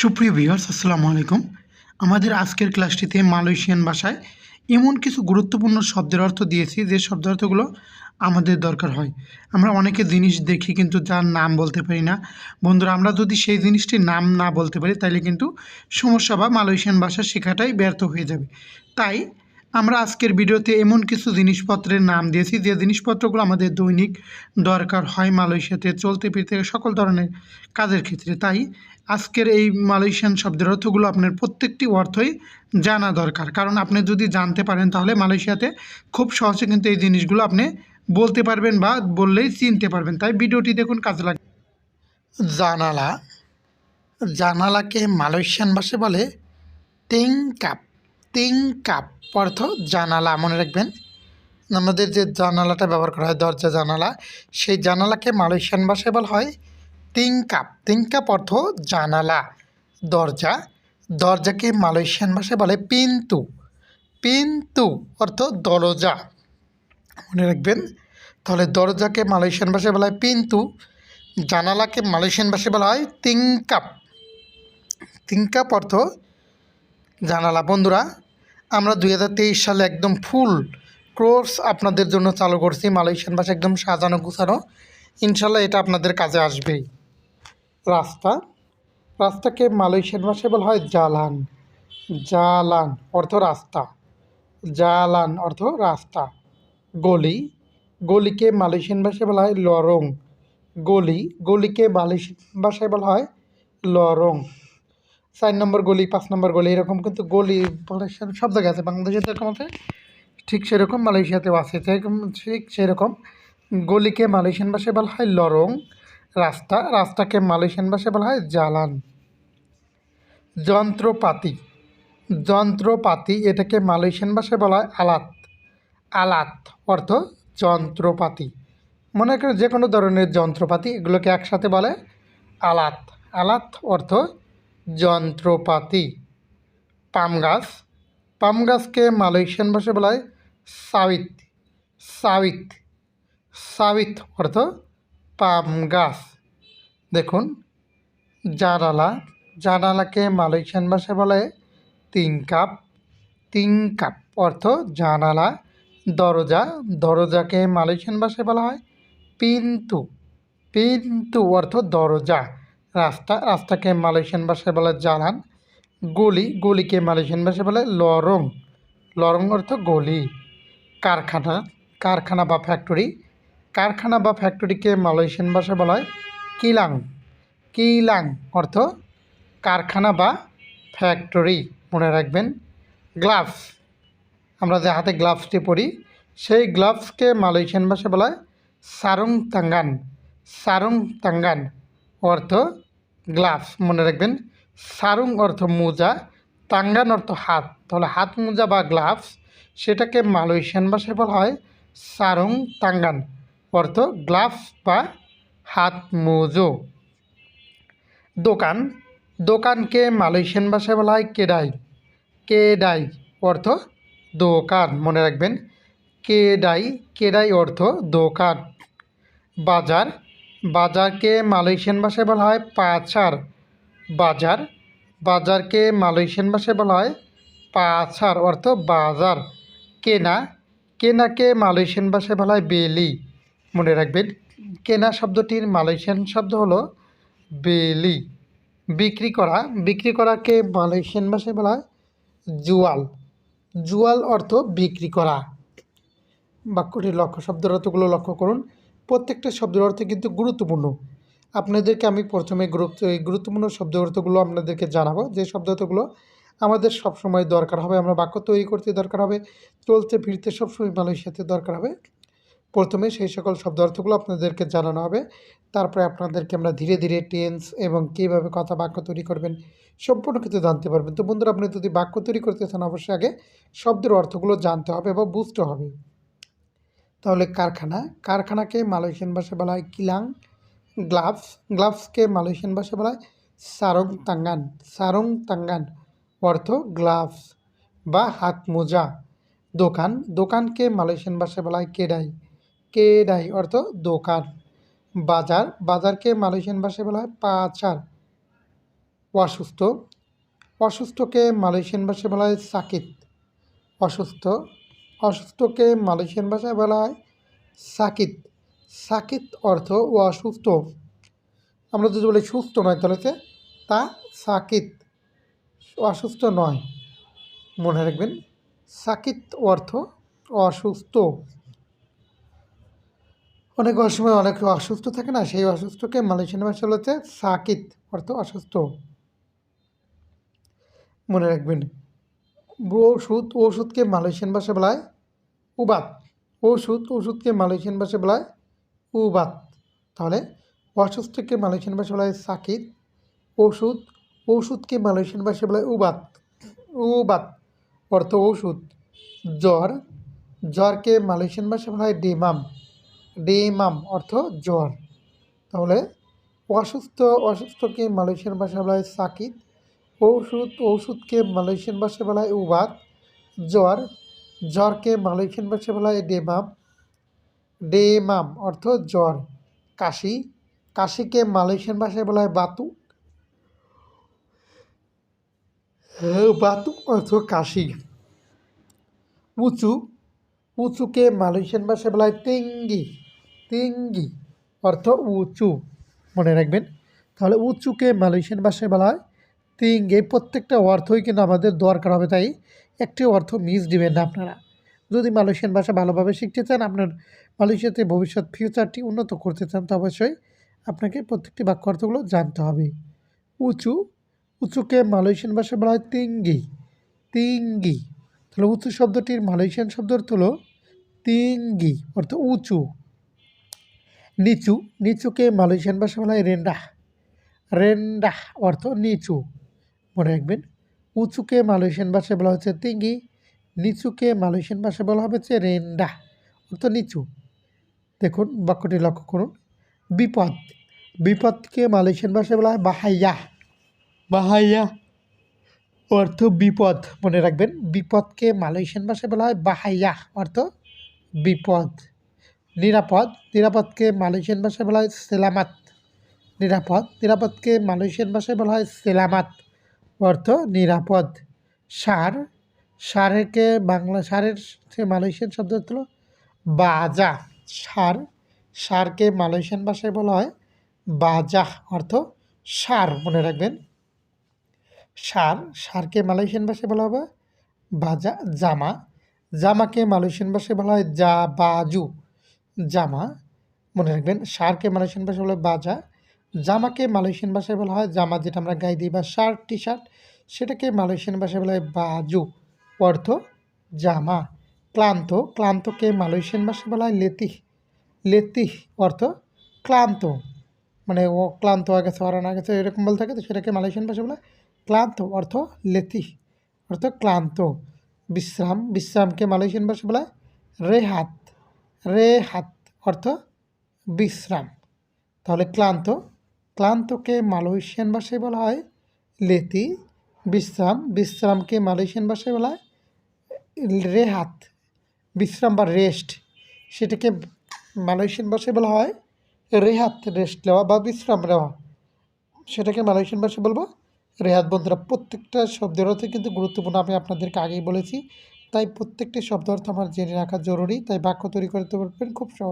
সুপ্রিয় ভিউয়ার্স আসসালামু আলাইকুম। আমাদের আজকের ক্লাসটিতে মালয়েশিয়ান ভাষায় এমন কিছু গুরুত্বপূর্ণ শব্দের অর্থ দিয়েছি, যে শব্দার্থগুলো আমাদের দরকার হয়। আমরা অনেকে জিনিস দেখি কিন্তু যার নাম বলতে পারি না। বন্ধুরা, আমরা যদি সেই জিনিসটির নাম না বলতে পারি তাহলে কিন্তু সমস্যা বা মালয়েশিয়ান ভাষা শেখাটাই ব্যর্থ হয়ে যাবে। তাই আমরা আজকের ভিডিওতে এমন কিছু জিনিসপত্রের নাম দিয়েছি, যে জিনিসপত্রগুলো আমাদের দৈনিক দরকার হয় মালয়েশিয়াতে চলতে ফিরতে সকল ধরনের কাজের ক্ষেত্রে। তাই আজকের এই মালয়েশিয়ান শব্দের অর্থগুলো আপনার প্রত্যেকটি অর্থই জানা দরকার। কারণ আপনি যদি জানতে পারেন, তাহলে মালয়েশিয়াতে খুব সহজে কিন্তু এই জিনিসগুলো আপনি বলতে পারবেন বা বললেই চিনতে পারবেন। তাই ভিডিওটি দেখুন, কাজে লাগে জানালা। জানালাকে মালয়েশিয়ান ভাষায় বলে তিং কাপ। তিং কাপ অর্থ জানালা, মনে রাখবেন। আমাদের যে জানালাটা ব্যবহার করা হয়, দরজা জানালা, সেই জানালাকে মালয়েশিয়ান ভাষায় বলা হয় তিং কাপ তিং অর্থ জানালা, দরজা। দরজাকে মালয়েশিয়ান ভাষায় বলে পিন্তু পিন্তু অর্থ দরজা। মনে রাখবেন, তাহলে দরজাকে মালয়েশিয়ান ভাষায় বলা হয় পিন্তু জানালাকে মালয়েশিয়ান ভাষায় বলা হয় তিংকাপ তিংকাপ অর্থ জানালা। বন্ধুরা, আমরা দু হাজার তেইশ সালে একদম ফুল কোর্স আপনাদের জন্য চালু করছি, মালয়েশিয়ান ভাষা একদম সাজানো, গুছানো। ইনশাল্লাহ এটা আপনাদের কাজে আসবেই। রাস্তা। রাস্তাকে মালয়েশিয়ান ভাষায় বলা হয় জালান। জালান অর্থ রাস্তা। জালান অর্থ রাস্তা। গলি। গলিকে মালয়েশিয়ান ভাষায় বলা হয় লরং। গলি, গলিকে মালয়েশিয়ান ভাষায় বলা হয় লরং। চার নম্বর গলি, পাঁচ নম্বর গলি এরকম কিন্তু গলি মালয়েশিয়ান সব জায়গায় আছে। বাংলাদেশে যেরকম আছে, ঠিক সেরকম মালয়েশিয়াতেও আছে। সেরকম ঠিক সেরকম গলিকে মালয়েশিয়ান ভাষায় বলা হয় লরং। রাস্তা, রাস্তাকে মালয়েশিয়ান ভাষায় বলা হয় জালান যন্ত্রপাতি। যন্ত্রপাতি এটাকে মালয়েশিয়ান ভাষায় বলা হয় আলাত। আলাত অর্থ যন্ত্রপাতি। মনে করেন যে কোনো ধরনের যন্ত্রপাতি এগুলোকে একসাথে বলে আলাত। আলাত অর্থ যন্ত্রপাতি। পাম গাছ। পাম গাছকে মালয়েশিয়ান ভাষায় বলা হয় সাবিত সাবিত সাবিত অর্থ পাম গাছ। দেখুন, জানালা, জানালাকে মালয়েশিয়ান ভাষায় বলে তিন কাপ তিন কাপ অর্থ জানালা, দরজা, দরজাকে মালয়েশিয়ান ভাষায় বলা হয় পিন্তু পিন্তু অর্থ দরজা। রাস্তা, রাস্তাকে মালয়েশিয়ান ভাষায় বলে জালান গলি, গলিকে মালয়েশিয়ান ভাষায় বলে লরং। লরং অর্থ গলি। কারখানা কারখানা বা ফ্যাক্টরি কারখানা বা ফ্যাক্টরিকে মালয়েশিয়ান ভাষায় বলা হয় কিলাং। কিলাং অর্থ কারখানা বা ফ্যাক্টরি, মনে রাখবেন। গ্লাভস। আমরা যে হাতে গ্লাভসটি পরি, সেই গ্লাভসকে মালয়েশিয়ান ভাষায় বলা হয় সারং তাঙ্গান সারং তাঙ্গান অর্থ গ্লাভস, মনে রাখবেন। সারুং অর্থ মোজা, তাঙ্গান অর্থ হাত। তাহলে হাত, মোজা বা গ্লাভস, সেটাকে মালয়েশিয়ান ভাষায় বলা হয় সারং তাঙ্গান অর্থ গ্লাভস বা হাত মোজো দোকান। দোকানকে মালয়েশিয়ান ভাষায় বলা হয় কেডাই। কেডাই অর্থ দোকান, মনে রাখবেন। কেডাই কেডাই অর্থ দোকান। বাজার। বাজারকে মালয়েশিয়ান ভাষায় বলা হয় পাচার। বাজার। বাজারকে মালয়েশিয়ান ভাষায় বলা হয় পাচার, অর্থ বাজার। কেনা। কেনাকে মালয়েশিয়ান ভাষায় বলা হয় বেলি, মনে রাখবেন। কেনা শব্দটির মালয়েশিয়ান শব্দ হলো বেলি। বিক্রি করা, বিক্রি করাকে মালয়েশিয়ান ভাষায় বলা হয় জুয়াল। জুয়াল অর্থ বিক্রি করা। বাক্যটির লক্ষ্য শব্দের অর্থগুলো লক্ষ্য করুন। প্রত্যেকটা শব্দের অর্থ কিন্তু গুরুত্বপূর্ণ। আপনাদেরকে আমি প্রথমে গুরুত্ব, এই গুরুত্বপূর্ণ শব্দ অর্থগুলো আপনাদেরকে জানাব। যে শব্দ অর্থগুলো আমাদের সবসময় দরকার হবে, আমরা বাক্য তৈরি করতে দরকার হবে, চলতে ফিরতে সবসময় মালয়েশিয়াতে দরকার হবে। প্রথমে সেই সকল শব্দ অর্থগুলো আপনাদেরকে জানানো হবে। তারপরে আপনাদেরকে আমরা ধীরে ধীরে টেন্স এবং কীভাবে কথা বাক্য তৈরি করবেন সম্পূর্ণ কিছু জানতে পারবেন। তো বন্ধুরা, আপনি যদি বাক্য তৈরি করতে চান, অবশ্যই আগে শব্দের অর্থগুলো জানতে হবে বা বুঝতে হবে। তাহলে কারখানা, কারখানাকে মালয়েশিয়ান ভাষায় বলা হয় কিলাং, গ্লাভস, গ্লাভসকে মালয়েশিয়ান ভাষায় বলা হয় সারং তাঙ্গান সারং তাঙ্গান অর্থ গ্লাভস বা হাত মোজা দোকান, দোকানকে মালয়েশিয়ান ভাষায় বলা হয় কেডাই। কেডাই অর্থ দোকান। বাজার। বাজারকে মালয়েশিয়ান ভাষায় বলা হয় পাচার। অসুস্থ। অসুস্থকে মালয়েশিয়ান ভাষায় বলা হয় সাকিত। অসুস্থ। অসুস্থকে মালয়েশিয়ান ভাষায় বলা হয় সাকিত। সাকিত অর্থ অসুস্থ। আমরা যদি বলি সুস্থ নয়, তাহলে তা সাকিত। অসুস্থ নয়। মনে রাখবেন, সাকিত অর্থ অসুস্থ। অনেক সময় অনেক অসুস্থ থাকে না, সেই অসুস্থকে মালয়েশিয়ান ভাষা হচ্ছে সাকিত অর্থ অসুস্থ। মনে রাখবেন ওষুধ, ওষুধকে মালয়েশিয়ান ভাষা বলা হয় উবাত। ওষুধ, ওষুধকে মালয়েশিয়ান ভাষা বলা হয় উবাত। তাহলে অসুস্থকে মালয়েশিয়ান ভাষা বলা হয় সাকিত, ওষুধ, ওষুধকে মালয়েশিয়ান ভাষা বলা হয় উবাত। উবাত অর্থ ওষুধ। জ্বর, জ্বরকে মালয়েশিয়ান ভাষা বলা হয় ডেমাম। ডেমাম অর্থ জ্বর। তাহলে অসুস্থ, অসুস্থকে মালয়েশিয়ান ভাষা বলা হয় সাকিত ঔষধ ঔষধকে মালয়েশিয়ান ভাষায় বলা হয় উবাত জ্বর, জ্বরকে মালয়েশিয়ান ভাষায় বলা হয় ডেমাম ডেমাম অর্থ জ্বর, কাশি, কাশিকে মালয়েশিয়ান ভাষায় বলা হয় বাতু বাতু অর্থ কাশি। উঁচু, উঁচুকে মালয়েশিয়ান ভাষায় বলা হয় তেঙ্গি তেঙ্গি, অর্থ উঁচু। মনে রাখবেন, তাহলে উঁচুকে মালয়েশিয়ান ভাষায় বলা হয় তিঙ্গ। এই প্রত্যেকটা অর্থই কিন্তু আমাদের দরকার হবে, তাই একটি অর্থ মিস দিবেন না আপনারা। যদি মালয়েশিয়ান ভাষা ভালোভাবে শিখতে চান, আপনার মালয়েশিয়াতে ভবিষ্যৎ ফিউচারটি উন্নত করতে চান, তো অবশ্যই আপনাকে প্রত্যেকটি বাক্য অর্থগুলো জানতে হবে। উঁচু, উঁচুকে মালয়েশিয়ান ভাষায় বলা হয় তিঙ্গি। তিঙ্গি, তাহলে উঁচু শব্দটির মালয়েশিয়ান শব্দ হলো তিঙ্গি, অর্থ উঁচু। নিচু, নিচুকে মালয়েশিয়ান ভাষা বলা হয় রেন্ডা রেন্ডা অর্থ নিচু। মনে রাখবেন, উঁচুকে মালয়েশিয়ান ভাষায় বলা হচ্ছে তিঙ্গি, নিচুকে মালয়েশিয়ান ভাষায় বলা হচ্ছে রেন্ডা অর্থ নিচু। দেখুন, বাক্যটি লক্ষ্য করুন। বিপদ, বিপদকে মালয়েশিয়ান ভাষায় বলা হয় বাহাইয়া। বাহাইয়া অর্থ বিপদ, মনে রাখবেন। বিপদকে মালয়েশিয়ান ভাষায় বলা হয় বাহাইয়া, অর্থ বিপদ। নিরাপদ, নিরাপদকে মালয়েশিয়ান ভাষায় বলা হয় সেলামাত। নিরাপদ, নিরাপদকে মালয়েশিয়ান ভাষায় বলা হয় সেলামাত। অর্থ নিরাপদ। সার, সারেরকে বাংলা, সারের সে মালয়েশিয়ান শব্দ হলো বাজা। সার, সারকে মালয়েশিয়ান ভাষায় বলা হয় বাজা। অর্থ সার, মনে রাখবেন। সার, সারকে মালয়েশিয়ান ভাষায় বলা হবে বাজা। জামা, জামাকে মালয়েশিয়ান ভাষায় বলা হয় জা বাজু জামা, মনে রাখবেন সারকে মালয়েশিয়ান ভাষায় বলা বাজা। জামাকে মালয়েশিয়ান ভাষায় বলা হয় জামা, যেটা আমরা গায়ে দিই, বা শার্ট টি শার্ট সেটাকে মালয়েশিয়ান ভাষায় বলা হয় বাজু। অর্থ, জামা। ক্লান্ত, ক্লান্তকে মালয়েশিয়ান ভাষায় বলা হয় লেতি লেতি অর্থ, ক্লান্ত। মানে ও ক্লান্ত হয়ে গেছে অরান গেছে, এরকম বলতে থাকে তো সেটাকে মালয়েশিয়ান ভাষায় বলা ক্লান্ত। অর্থ লেতি অর্থ, ক্লান্ত। বিশ্রাম, বিশ্রামকে মালয়েশিয়ান ভাষায় বলা হয় রেহাত। রেহাত অর্থ বিশ্রাম। তাহলে ক্লান্ত, ক্লান্তকে মালয়েশিয়ান ভাষায় বলা হয় লেতি, বিশ্রাম, বিশ্রামকে মালয়েশিয়ান ভাষায় বলা হয় রেহাত বিশ্রাম বা রেস্ট। সেটাকে মালয়েশিয়ান ভাষায় বলা হয় রেহাত রেস্ট নেওয়া বা বিশ্রাম নেওয়া। সেটাকে মালয়েশিয়ান ভাষায় বলব রেহাত বন্ধুরা, প্রত্যেকটা শব্দের অর্থ কিন্তু গুরুত্বপূর্ণ আমি আপনাদেরকে আগেই বলেছি তাই প্রত্যেকটি শব্দ অর্থ আমার জেনে রাখা জরুরি, তাই বাক্য তৈরি করতে পারবেন খুব সহজ।